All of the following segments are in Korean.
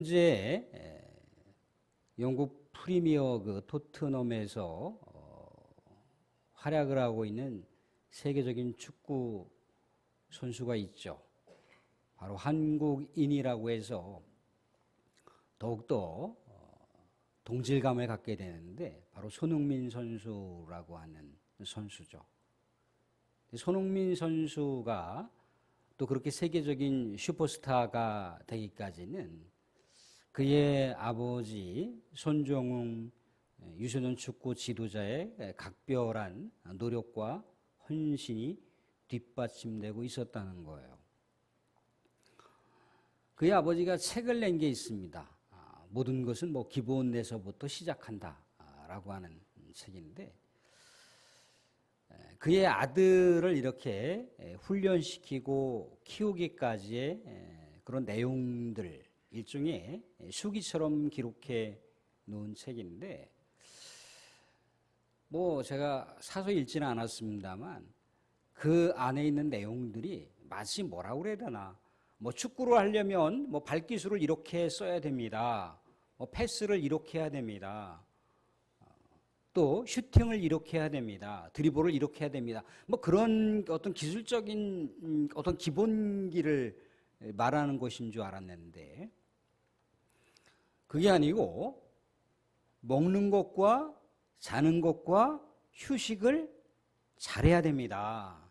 현재 영국 프리미어 그 토트넘에서 어, 활약을 하고 있는 세계적인 축구 선수가 있죠. 바로 한국인이라고 해서 더욱더 어, 동질감을 갖게 되는데 바로 손흥민 선수라고 하는 선수죠. 손흥민 선수가 또 그렇게 세계적인 슈퍼스타가 되기까지는 그의 아버지 손정웅 유소년 축구 지도자의 각별한 노력과 헌신이 뒷받침되고 있었다는 거예요. 그의 아버지가 책을 낸 게 있습니다. 아, 모든 것은 뭐 기본 에서부터 시작한다라고 하는 책인데 그의 아들을 이렇게 훈련시키고 키우기까지의 그런 내용들 일종의 수기처럼 기록해 놓은 책인데 뭐 제가 사서 읽지는 않았습니다만 그 안에 있는 내용들이 마치 뭐라고 그래야 되나 뭐 축구를 하려면 뭐 발기술을 이렇게 써야 됩니다. 뭐 패스를 이렇게 해야 됩니다. 또 슈팅을 이렇게 해야 됩니다. 드리블을 이렇게 해야 됩니다. 뭐 그런 어떤 기술적인 음, 어떤 기본기를 말하는 것인 줄 알았는데 그게 아니고 먹는 것과 자는 것과 휴식을 잘해야 됩니다.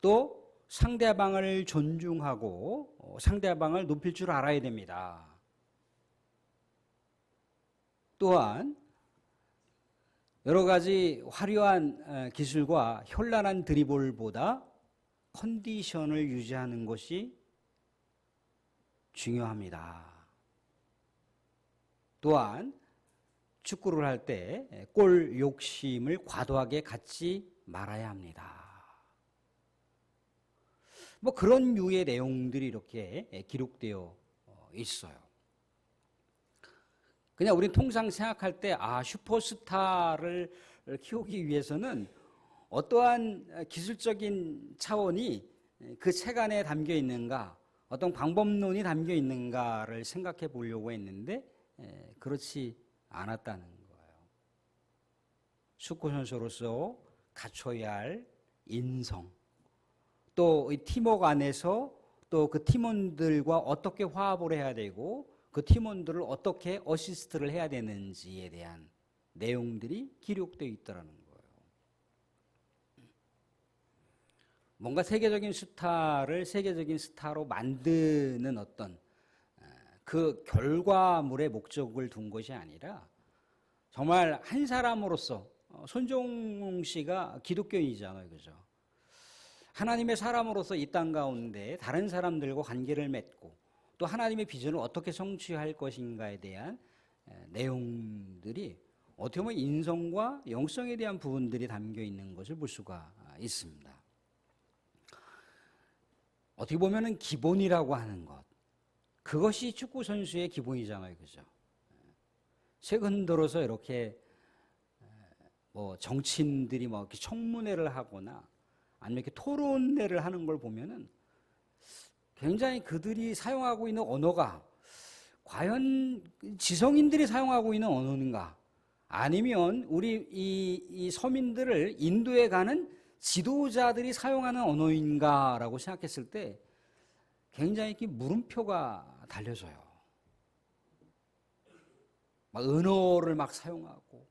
또 상대방을 존중하고 어, 상대방을 높일 줄 알아야 됩니다. 또한 여러 가지 화려한 어, 기술과 현란한 드리블보다 컨디션을 유지하는 것이 중요합니다. 또한 축구를 할 때 골 욕심을 과도하게 갖지 말아야 합니다. 뭐 그런 류의 내용들이 이렇게 기록되어 있어요. 그냥 우리 통상 생각할 때, 아, 슈퍼스타를 키우기 위해서는 어떠한 기술적인 차원이 그 책 안에 담겨 있는가, 어떤 방법론이 담겨 있는가를 생각해 보려고 했는데, 그렇지 않았다는 거예요. 축구 선수로서 갖춰야 할 인성, 또 팀워크 안에서 또 그 팀원들과 어떻게 화합을 해야 되고 그 팀원들을 어떻게 어시스트를 해야 되는지에 대한 내용들이 기록되어 있더라는 거예요. 뭔가 세계적인 스타를 세계적인 스타로 만드는 어떤 그 결과물의 목적을 둔 것이 아니라 정말 한 사람으로서 어, 손종웅 씨가 기독교인이잖아요. 그죠? 하나님의 사람으로서 이 땅 가운데 다른 사람들과 관계를 맺고 또 하나님의 비전을 어떻게 성취할 것인가에 대한 내용들이 어떻게 보면 인성과 영성에 대한 부분들이 담겨 있는 것을 볼 수가 있습니다. 어떻게 보면은 기본이라고 하는 것. 그것이 축구 선수의 기본이잖아요. 그죠? 최근 들어서 이렇게 뭐 정치인들이 뭐 이렇게 청문회를 하거나 아니면 이렇게 토론회를 하는 걸 보면은 굉장히 그들이 사용하고 있는 언어가 과연 지성인들이 사용하고 있는 언어인가? 아니면 우리 이, 이 서민들을 인도에 가는 지도자들이 사용하는 언어인가라고 생각했을 때 굉장히 이렇게 물음표가 달려져요. 막 언어를 막 사용하고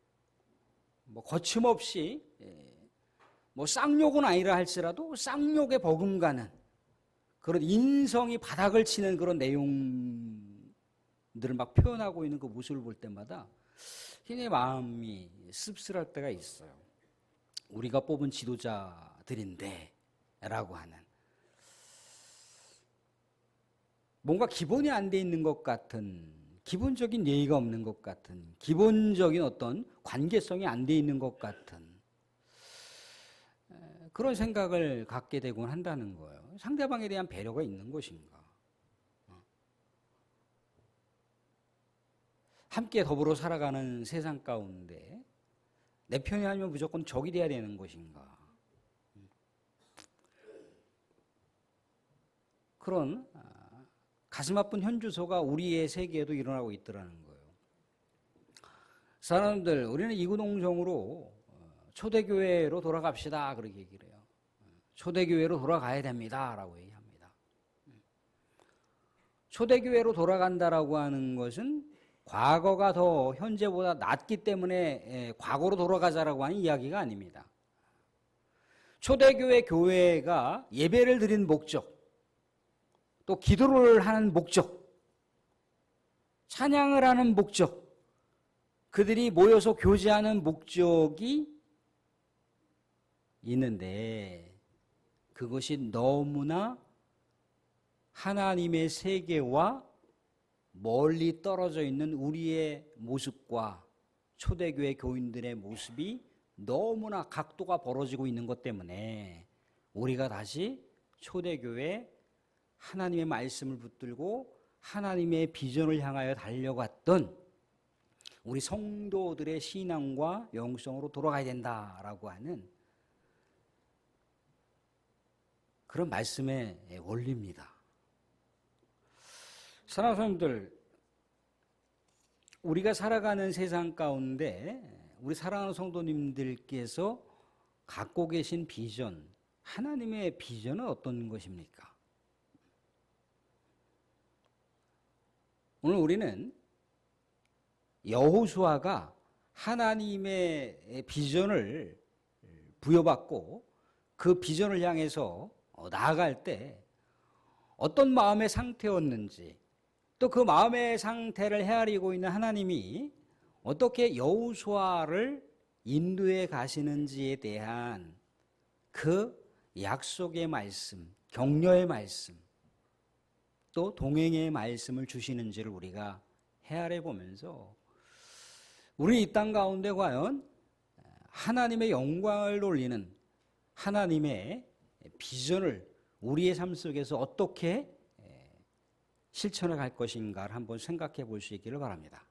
뭐 거침없이 예, 뭐 쌍욕은 아니라 할지라도 쌍욕에 버금가는 그런 인성이 바닥을 치는 그런 내용들을 막 표현하고 있는 그 모습을 볼 때마다 굉장히 마음이 씁쓸할 때가 있어요. 우리가 뽑은 지도자들인데 라고 하는 뭔가 기본이 안 돼 있는 것 같은 기본적인 예의가 없는 것 같은 기본적인 어떤 관계성이 안 돼 있는 것 같은 그런 생각을 갖게 되곤 한다는 거예요. 상대방에 대한 배려가 있는 것인가? 어. 함께 더불어 살아가는 세상 가운데 내 편이 아니면 무조건 적이 돼야 되는 것인가? 그런 아, 가슴 아픈 현주소가 우리의 세계에도 일어나고 있더라는 거예요. 사람들, 우리는 이구동성으로 어, 초대교회로 돌아갑시다. 그렇게 얘기를 해요. 초대교회로 돌아가야 됩니다. 라고 얘기합니다. 초대교회로 돌아간다라고 하는 것은 과거가 더 현재보다 낫기 때문에 에, 과거로 돌아가자라고 하는 이야기가 아닙니다. 초대교회 교회가 예배를 드린 목적, 또 기도를 하는 목적, 찬양을 하는 목적, 그들이 모여서 교제하는 목적이 있는데 그것이 너무나 하나님의 세계와 멀리 떨어져 있는 우리의 모습과 초대교회 교인들의 모습이 너무나 각도가 벌어지고 있는 것 때문에 우리가 다시 초대교회 하나님의 말씀을 붙들고 하나님의 비전을 향하여 달려갔던 우리 성도들의 신앙과 영성으로 돌아가야 된다라고 하는 그런 말씀의 원리입니다. 사랑하는 사람들, 우리가 살아가는 세상 가운데 우리 사랑하는 성도님들께서 갖고 계신 비전, 하나님의 비전은 어떤 것입니까? 오늘 우리는 여호수아가 하나님의 비전을 부여받고 그 비전을 향해서 나아갈 때 어떤 마음의 상태였는지 또 그 마음의 상태를 헤아리고 있는 하나님이 어떻게 여우수아를 인도해 가시는지에 대한 그 약속의 말씀, 격려의 말씀, 또 동행의 말씀을 주시는지를 우리가 헤아려 보면서 우리 이 땅 가운데 과연 하나님의 영광을 돌리는 하나님의 비전을 우리의 삶 속에서 어떻게 실천해 갈 것인가를 한번 생각해 볼 수 있기를 바랍니다.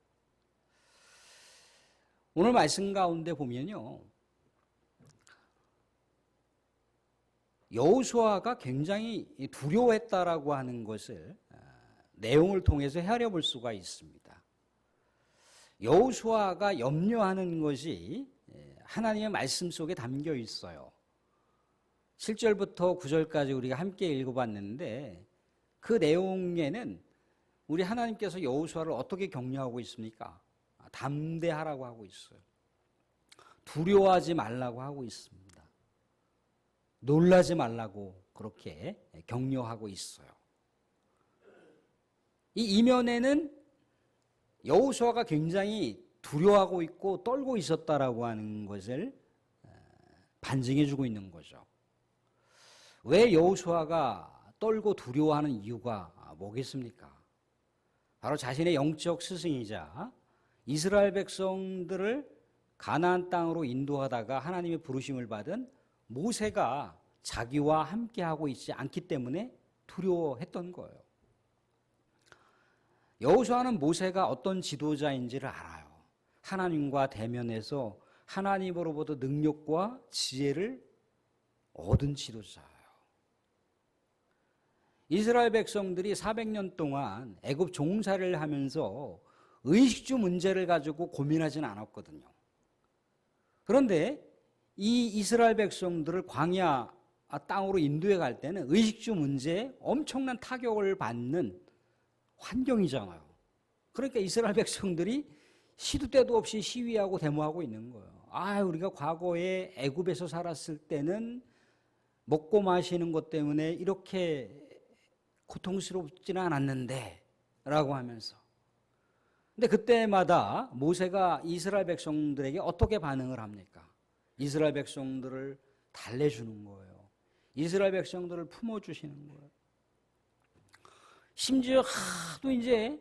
오늘 말씀 가운데 보면요. 여호수아가 굉장히 두려워했다라고 하는 것을 내용을 통해서 헤아려 볼 수가 있습니다. 여호수아가 염려하는 것이 하나님의 말씀 속에 담겨 있어요. 7절부터 9절까지 우리가 함께 읽어봤는데 그 내용에는 우리 하나님께서 여호수아를 어떻게 격려하고 있습니까? 담대하라고 하고 있어요. 두려워하지 말라고 하고 있습니다. 놀라지 말라고 그렇게 격려하고 있어요. 이 이면에는 여호수아가 굉장히 두려워하고 있고 떨고 있었다라고 하는 것을 반증해 주고 있는 거죠. 왜 여호수아가 떨고 두려워하는 이유가 뭐겠습니까? 바로 자신의 영적 스승이자 이스라엘 백성들을 가나안 땅으로 인도하다가 하나님의 부르심을 받은 모세가 자기와 함께 하고 있지 않기 때문에 두려워했던 거예요. 여호수아는 모세가 어떤 지도자인지를 알아요. 하나님과 대면해서 하나님으로부터 능력과 지혜를 얻은 지도자예요. 이스라엘 백성들이 400년 동안 애굽 종사를 하면서 의식주 문제를 가지고 고민하지는 않았거든요. 그런데 이 이스라엘 백성들을 광야 땅으로 인도해 갈 때는 의식주 문제에 엄청난 타격을 받는 환경이잖아요. 그러니까 이스라엘 백성들이 시도 때도 없이 시위하고 데모하고 있는 거예요. 아, 우리가 과거에 애굽에서 살았을 때는 먹고 마시는 것 때문에 이렇게 고통스럽지는 않았는데 라고 하면서 근데 그때마다 모세가 이스라엘 백성들에게 어떻게 반응을 합니까? 이스라엘 백성들을 달래주는 거예요. 이스라엘 백성들을 품어주시는 거예요. 심지어 하도 이제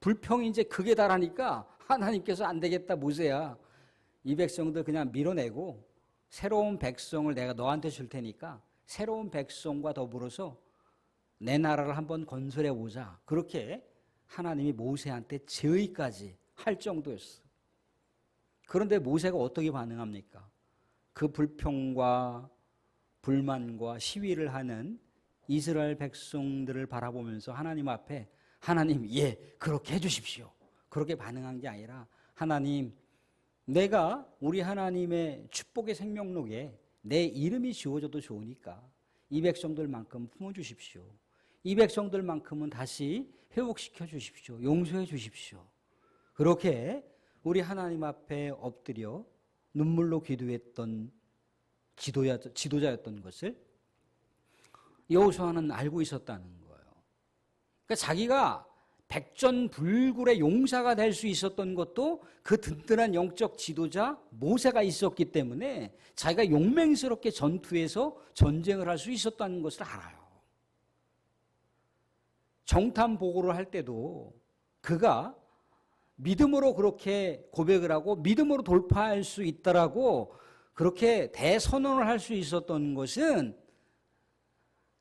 불평이 이제 극에 달하니까 하나님께서 안 되겠다 모세야 이 백성들 그냥 밀어내고 새로운 백성을 내가 너한테 줄 테니까 새로운 백성과 더불어서 내 나라를 한번 건설해 보자. 그렇게 하나님이 모세한테 제의까지 할 정도였어. 그런데 모세가 어떻게 반응합니까? 그 불평과 불만과 시위를 하는 이스라엘 백성들을 바라보면서 하나님 앞에 하나님 예 그렇게 해주십시오. 그렇게 반응한 게 아니라 하나님 내가 우리 하나님의 축복의 생명록에 내 이름이 지워져도 좋으니까 이 백성들만큼 품어주십시오. 이 백성들만큼은 다시 회복시켜 주십시오. 용서해 주십시오. 그렇게 우리 하나님 앞에 엎드려 눈물로 기도했던 지도자, 지도자였던 것을 여호수아는 알고 있었다는 거예요. 그러니까 자기가 백전불굴의 용사가 될 수 있었던 것도 그 든든한 영적 지도자 모세가 있었기 때문에 자기가 용맹스럽게 전투에서 전쟁을 할 수 있었다는 것을 알아요. 정탐 보고를 할 때도 그가 믿음으로 그렇게 고백을 하고 믿음으로 돌파할 수 있다라고 그렇게 대선언을 할 수 있었던 것은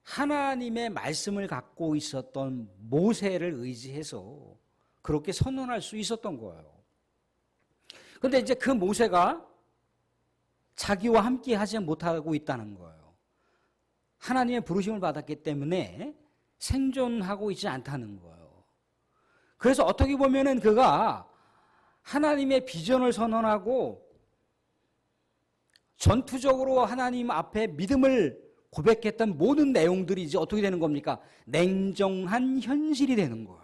하나님의 말씀을 갖고 있었던 모세를 의지해서 그렇게 선언할 수 있었던 거예요. 그런데 이제 그 모세가 자기와 함께 하지 못하고 있다는 거예요. 하나님의 부르심을 받았기 때문에 생존하고 있지 않다는 거예요. 그래서 어떻게 보면은 그가 하나님의 비전을 선언하고 전투적으로 하나님 앞에 믿음을 고백했던 모든 내용들이 이제 어떻게 되는 겁니까? 냉정한 현실이 되는 거예요.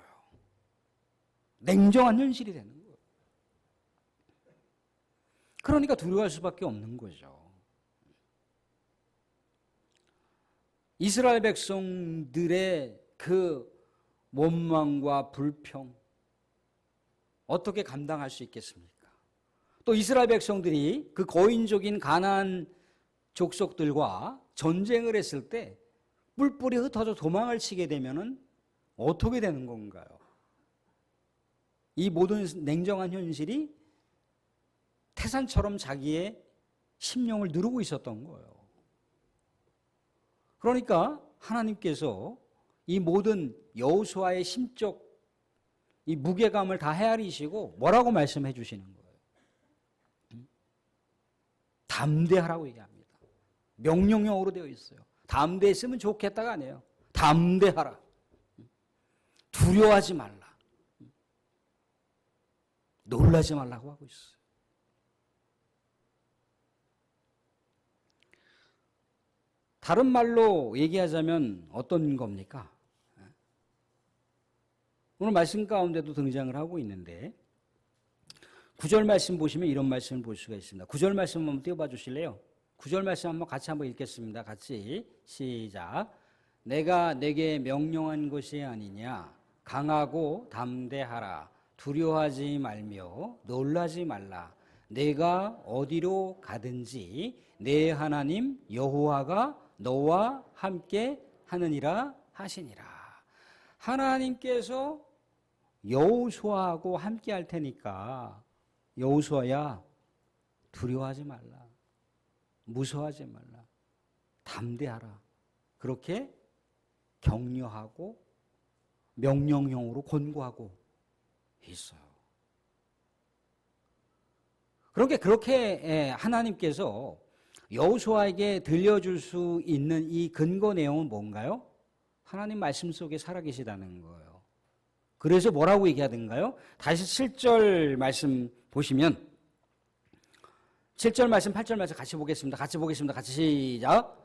냉정한 현실이 되는 거예요. 그러니까 두려워할 수밖에 없는 거죠. 이스라엘 백성들의 그 원망과 불평 어떻게 감당할 수 있겠습니까? 또 이스라엘 백성들이 그 거인족인 가나안 족속들과 전쟁을 했을 때 뿔뿔이 흩어져 도망을 치게 되면은 어떻게 되는 건가요? 이 모든 냉정한 현실이 태산처럼 자기의 심령을 누르고 있었던 거예요. 그러니까 하나님께서 이 모든 여호수아의 심적 이 무게감을 다 헤아리시고 뭐라고 말씀해 주시는 거예요? 음? 담대하라고 얘기합니다. 명령형으로 되어 있어요. 담대했으면 좋겠다가 아니에요. 담대하라. 두려워하지 말라. 놀라지 말라고 하고 있어요. 다른 말로 얘기하자면 어떤 겁니까? 오늘 말씀 가운데도 등장을 하고 있는데 구절 말씀 보시면 이런 말씀을 볼 수가 있습니다. 구절 말씀 한번 띄워봐 주실래요? 구절 말씀 한번 같이 한번 읽겠습니다. 같이 시작. 내가 내게 명령한 것이 아니냐 강하고 담대하라 두려워하지 말며 놀라지 말라 내가 어디로 가든지 내 하나님 여호와가 너와 함께 하느니라 하시니라 하나님께서 여호수아하고 함께 할 테니까 여호수아야 두려워하지 말라. 무서워하지 말라. 담대하라. 그렇게 격려하고 명령형으로 권고하고 있어요. 그렇게 그렇게 하나님께서 여호수아에게 들려줄 수 있는 이 근거 내용은 뭔가요? 하나님 말씀 속에 살아계시다는 거예요. 그래서 뭐라고 얘기하던가요? 다시 7절 말씀 보시면 7절 말씀, 8절 말씀 같이 보겠습니다. 같이 보겠습니다. 같이 시작.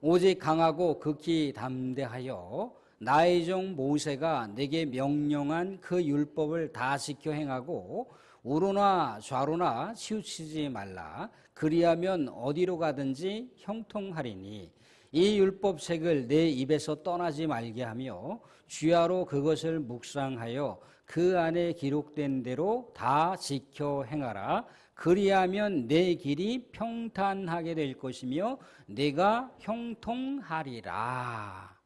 오직 강하고 극히 담대하여 나의 종 모세가 내게 명령한 그 율법을 다 지켜 행하고 우로나 좌로나 치우치지 말라. 그리하면 어디로 가든지 형통하리니 이 율법책을 내 입에서 떠나지 말게 하며 주야로 그것을 묵상하여 그 안에 기록된 대로 다 지켜 행하라. 그리하면 내 길이 평탄하게 될 것이며 내가 형통하리라.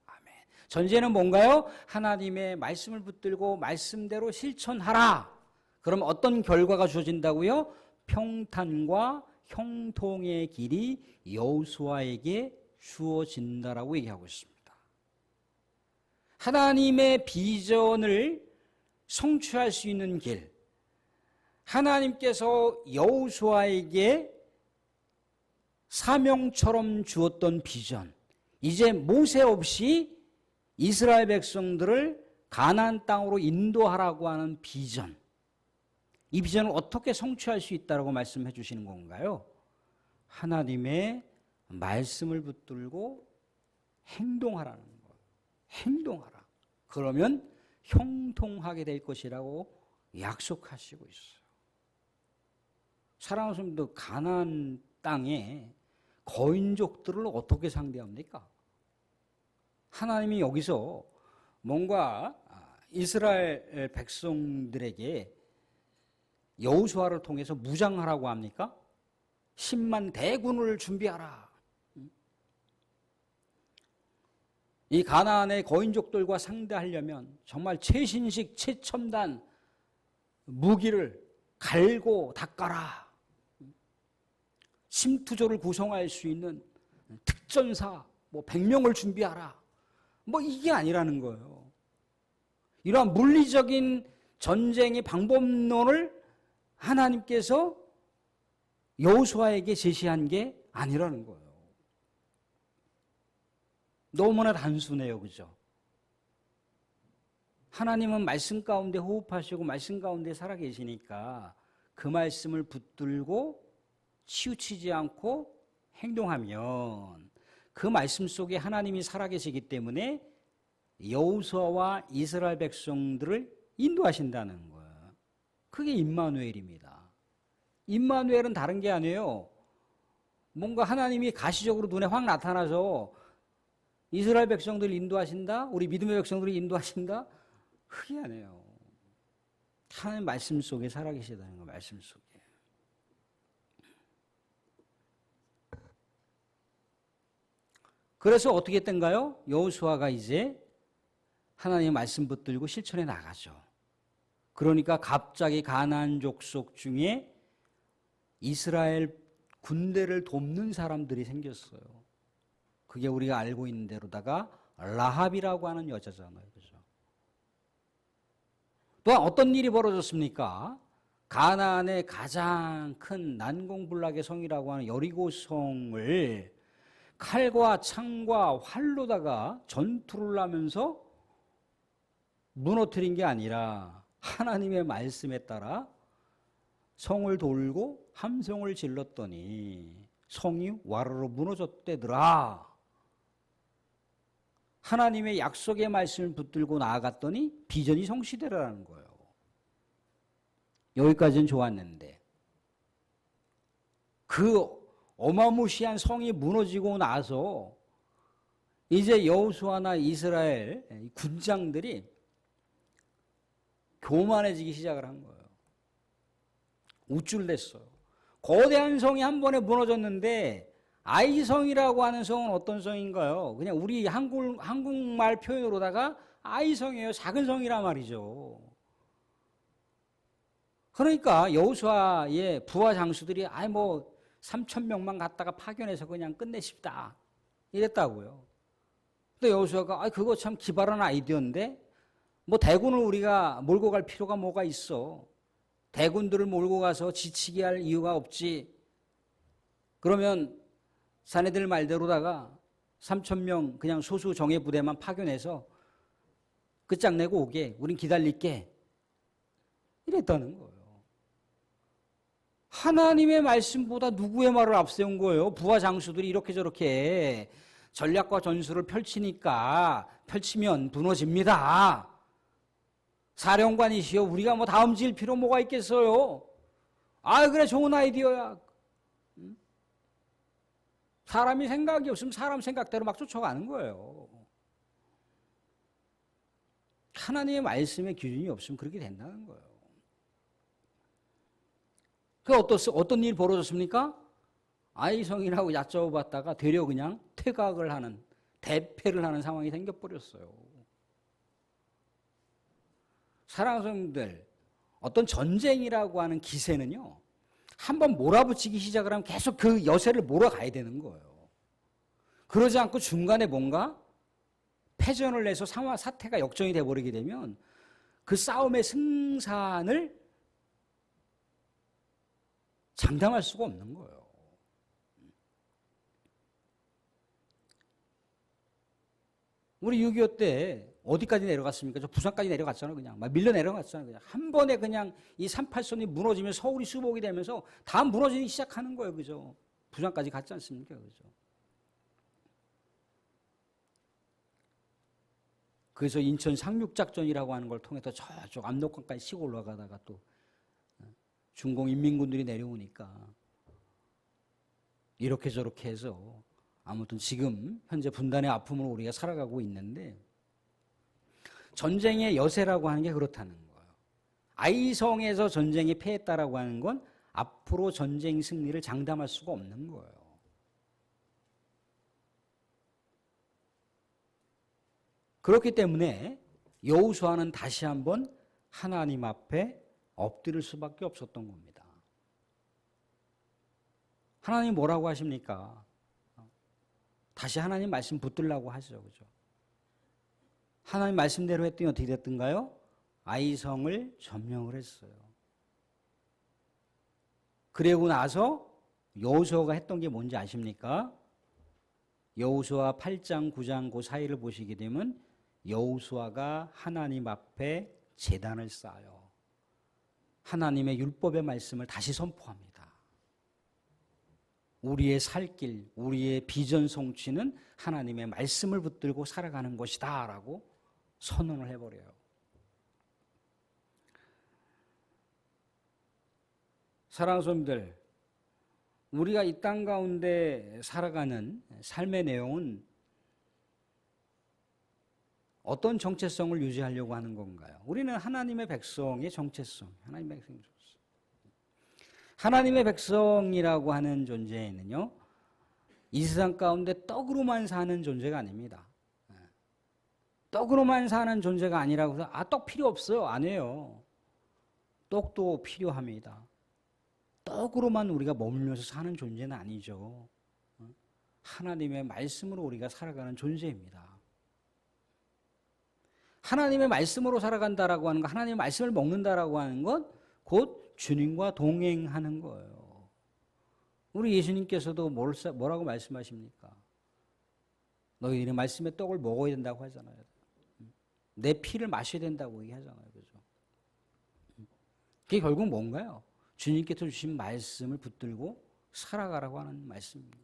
아멘. 전제는 뭔가요? 하나님의 말씀을 붙들고 말씀대로 실천하라. 그럼 어떤 결과가 주어진다고요? 평탄과 형통의 길이 여호수아에게 주어진다라고 얘기하고 있습니다. 하나님의 비전을 성취할 수 있는 길, 하나님께서 여우수아에게 사명처럼 주었던 비전, 이제 모세 없이 이스라엘 백성들을 가나안 땅으로 인도하라고 하는 비전. 이 비전을 어떻게 성취할 수 있다라고 말씀해 주시는 건가요? 하나님의 말씀을 붙들고 행동하라는 거예요. 행동하라. 그러면 형통하게 될 것이라고 약속하시고 있어요. 사랑하는 성도 가나안 땅에 거인족들을 어떻게 상대합니까? 하나님이 여기서 뭔가 이스라엘 백성들에게 여우수아를 통해서 무장하라고 합니까? 10만 대군을 준비하라. 이 가나안의 거인족들과 상대하려면 정말 최신식 최첨단 무기를 갈고 닦아라. 심투조를 구성할 수 있는 특전사 뭐 100명을 준비하라. 뭐 이게 아니라는 거예요. 이러한 물리적인 전쟁의 방법론을 하나님께서 여호수아에게 제시한 게 아니라는 거예요. 너무나 단순해요. 그죠? 하나님은 말씀 가운데 호흡하시고 말씀 가운데 살아 계시니까 그 말씀을 붙들고 치우치지 않고 행동하면 그 말씀 속에 하나님이 살아 계시기 때문에 여호수아와 이스라엘 백성들을 인도하신다는 거예요. 그게 임마누엘입니다. 임마누엘은 다른 게 아니에요. 뭔가 하나님이 가시적으로 눈에 확 나타나서 이스라엘 백성들을 인도하신다? 우리 믿음의 백성들을 인도하신다? 아니에요. 하나님 말씀 속에 살아계시다는 거 말씀 속에. 그래서 어떻게 했던가요? 여호수아가 이제 하나님의 말씀 붙들고 실천해 나가죠. 그러니까 갑자기 가나안 족속 중에 이스라엘 군대를 돕는 사람들이 생겼어요. 그게 우리가 알고 있는 대로다가 라합이라고 하는 여자잖아요. 그죠? 또한 어떤 일이 벌어졌습니까? 가나안의 가장 큰 난공불락의 성이라고 하는 여리고 성을 칼과 창과 활로다가 전투를 하면서 무너뜨린 게 아니라 하나님의 말씀에 따라 성을 돌고 함성을 질렀더니 성이 와르르 무너졌대더라. 하나님의 약속의 말씀을 붙들고 나아갔더니 비전이 성취되라는 거예요. 여기까지는 좋았는데 그 어마무시한 성이 무너지고 나서 이제 여호수아나 이스라엘 군장들이 교만해지기 시작을 한 거예요. 우쭐댔어요. 거대한 성이 한 번에 무너졌는데 아이성이라고 하는 성은 어떤 성인가요? 그냥 우리 한국, 한국말 표현으로다가 아이성이에요. 작은 성이란 말이죠. 그러니까 여호수아의 부하 장수들이 아이 뭐 3천 명만 갖다가 파견해서 그냥 끝내십다 이랬다고요. 근데 여호수아가 아 그거 참 기발한 아이디어인데 뭐 대군을 우리가 몰고 갈 필요가 뭐가 있어? 대군들을 몰고 가서 지치게 할 이유가 없지. 그러면 사내들 말대로다가 3천 명 그냥 소수 정예 부대만 파견해서 끝장내고 오게. 우린 기다릴게. 이랬다는 거예요. 하나님의 말씀보다 누구의 말을 앞세운 거예요? 부하 장수들이 이렇게 저렇게 전략과 전술을 펼치니까 펼치면 무너집니다. 사령관이시여 우리가 뭐 다음 질 필요 뭐가 있겠어요? 아 그래 좋은 아이디어야. 사람이 생각이 없으면 사람 생각대로 막 쫓아가는 거예요. 하나님의 말씀의 기준이 없으면 그렇게 된다는 거예요. 그 어떤 어떤 일 벌어졌습니까? 아이성이라고 얕잡아봤다가 되려 그냥 퇴각을 하는 대패를 하는 상황이 생겨버렸어요. 사랑하는 성들 어떤 전쟁이라고 하는 기세는요. 한번 몰아붙이기 시작을 하면 계속 그 여세를 몰아가야 되는 거예요. 그러지 않고 중간에 뭔가 패전을 내서 상황 사태가 역전이 돼 버리게 되면 그 싸움의 승산을 장담할 수가 없는 거예요. 우리 6.25 때 어디까지 내려갔습니까? 저 부산까지 내려갔잖아요, 그냥. 막 밀려 내려갔잖아요, 그냥. 한 번에 그냥 이 38선이 무너지면 서울이 수복이 되면서 다 무너지기 시작하는 거예요, 그죠? 부산까지 갔지 않습니까, 그죠? 그래서 인천 상륙작전이라고 하는 걸 통해서 저쪽 압록강까지 치고 올라가다가 또 중공 인민군들이 내려오니까 이렇게 저렇게 해서 아무튼 지금 현재 분단의 아픔을 우리가 살아가고 있는데 전쟁의 여세라고 하는 게 그렇다는 거예요. 아이성에서 전쟁이 패했다라고 하는 건 앞으로 전쟁 승리를 장담할 수가 없는 거예요. 그렇기 때문에 여호수아는 다시 한번 하나님 앞에 엎드릴 수밖에 없었던 겁니다. 하나님 뭐라고 하십니까? 다시 하나님 말씀 붙들라고 하죠. 그죠? 하나님 말씀대로 했더니 어떻게 됐던가요? 아이성을 점령을 했어요. 그리고 나서 여호수아가 했던 게 뭔지 아십니까? 여호수아 8장, 9장 그 사이를 보시게 되면 여호수아가 하나님 앞에 제단을 쌓아요. 하나님의 율법의 말씀을 다시 선포합니다. 우리의 살 길, 우리의 비전 성취는 하나님의 말씀을 붙들고 살아가는 것이다라고 선언을 해버려요. 사랑하는 손님들, 우리가 이 땅 가운데 살아가는 삶의 내용은 어떤 정체성을 유지하려고 하는 건가요? 우리는 하나님의 백성의 정체성, 하나님의 정체성. 하나님의 백성이라고 하는 존재는요, 이 세상 가운데 떡으로만 사는 존재가 아닙니다. 떡으로만 사는 존재가 아니라고 해서, 아, 떡 필요 없어요. 아니에요. 떡도 필요합니다. 떡으로만 우리가 머물면서 사는 존재는 아니죠. 하나님의 말씀으로 우리가 살아가는 존재입니다. 하나님의 말씀으로 살아간다라고 하는 것, 하나님의 말씀을 먹는다라고 하는 것, 곧 주님과 동행하는 거예요. 우리 예수님께서도 뭘, 뭐라고 말씀하십니까? 너희는 말씀의 떡을 먹어야 된다고 하잖아요. 내 피를 마셔야 된다고 얘기하잖아요. 그죠? 그게 결국 뭔가요? 주님께서 주신 말씀을 붙들고 살아가라고 하는 말씀인 거예요.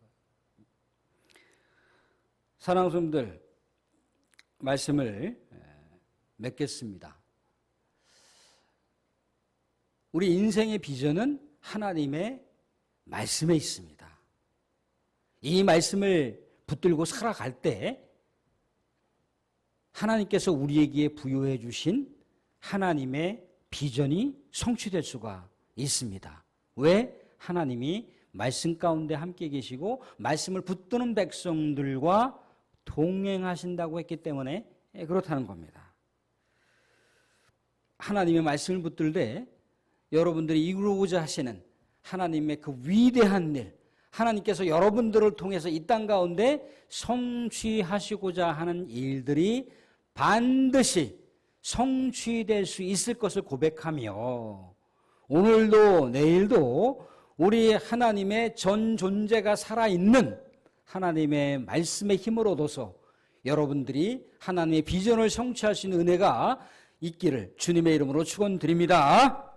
사랑하는 성들 말씀을 맺겠습니다. 우리 인생의 비전은 하나님의 말씀에 있습니다. 이 말씀을 붙들고 살아갈 때 하나님께서 우리에게 부여해 주신 하나님의 비전이 성취될 수가 있습니다. 왜? 하나님이 말씀 가운데 함께 계시고 말씀을 붙드는 백성들과 동행하신다고 했기 때문에 그렇다는 겁니다. 하나님의 말씀을 붙들되 여러분들이 이루고자 하시는 하나님의 그 위대한 일, 하나님께서 여러분들을 통해서 이 땅 가운데 성취하시고자 하는 일들이 반드시 성취될 수 있을 것을 고백하며 오늘도 내일도 우리 하나님의 전 존재가 살아있는 하나님의 말씀의 힘을 얻어서 여러분들이 하나님의 비전을 성취할 수 있는 은혜가 있기를 주님의 이름으로 축원드립니다.